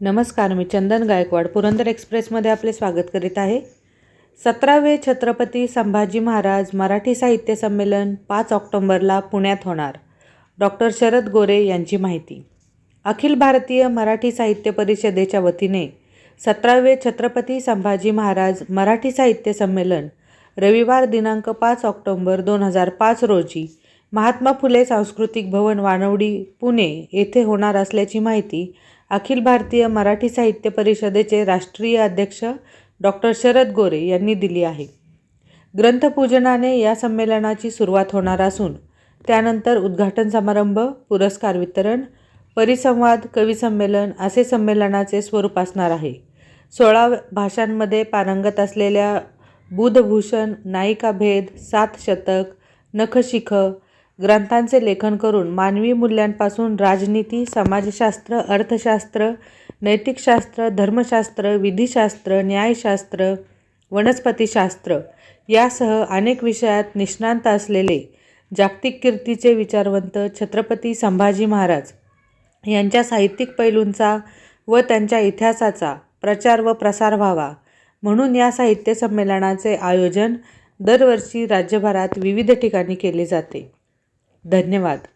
नमस्कार मी चंदन गायकवाड पुरंदर एक्सप्रेसमध्ये आपले स्वागत करीत आहे. सतरावे छत्रपती संभाजी महाराज मराठी साहित्य संमेलन पाच ऑक्टोंबरला पुण्यात होणार. डॉक्टर शरद गोरे यांची माहिती. अखिल भारतीय मराठी साहित्य परिषदेच्या वतीने सतरावे छत्रपती संभाजी महाराज मराठी साहित्य संमेलन रविवार दिनांक पाच ऑक्टोंबर दोन हजार पाच रोजी महात्मा फुले सांस्कृतिक भवन वानवडी पुणे येथे होणार असल्याची माहिती अखिल भारतीय मराठी साहित्य परिषदेचे राष्ट्रीय अध्यक्ष डॉक्टर शरद गोरे यांनी दिली आहे. ग्रंथपूजनाने या संमेलनाची सुरुवात होणार असून त्यानंतर उद्घाटन समारंभ पुरस्कार वितरण परिसंवाद कविसंमेलन असे संमेलनाचे स्वरूप असणार आहे. सोळा भाषांमध्ये पारंगत असलेल्या बुधभूषण नायिका भेद सात शतक नखशिख ग्रंथांचे लेखन करून मानवी मूल्यांपासून राजनीती समाजशास्त्र अर्थशास्त्र नैतिकशास्त्र धर्मशास्त्र विधिशास्त्र न्यायशास्त्र वनस्पतीशास्त्र यासह अनेक विषयात निष्णांत असलेले जागतिक कीर्तीचे विचारवंत छत्रपती संभाजी महाराज यांच्या साहित्यिक पैलूंचा व त्यांच्या इतिहासाचा प्रचार व प्रसार व्हावा म्हणून या साहित्य संमेलनाचे आयोजन दरवर्षी राज्यभरात विविध ठिकाणी केले जाते. धन्यवाद.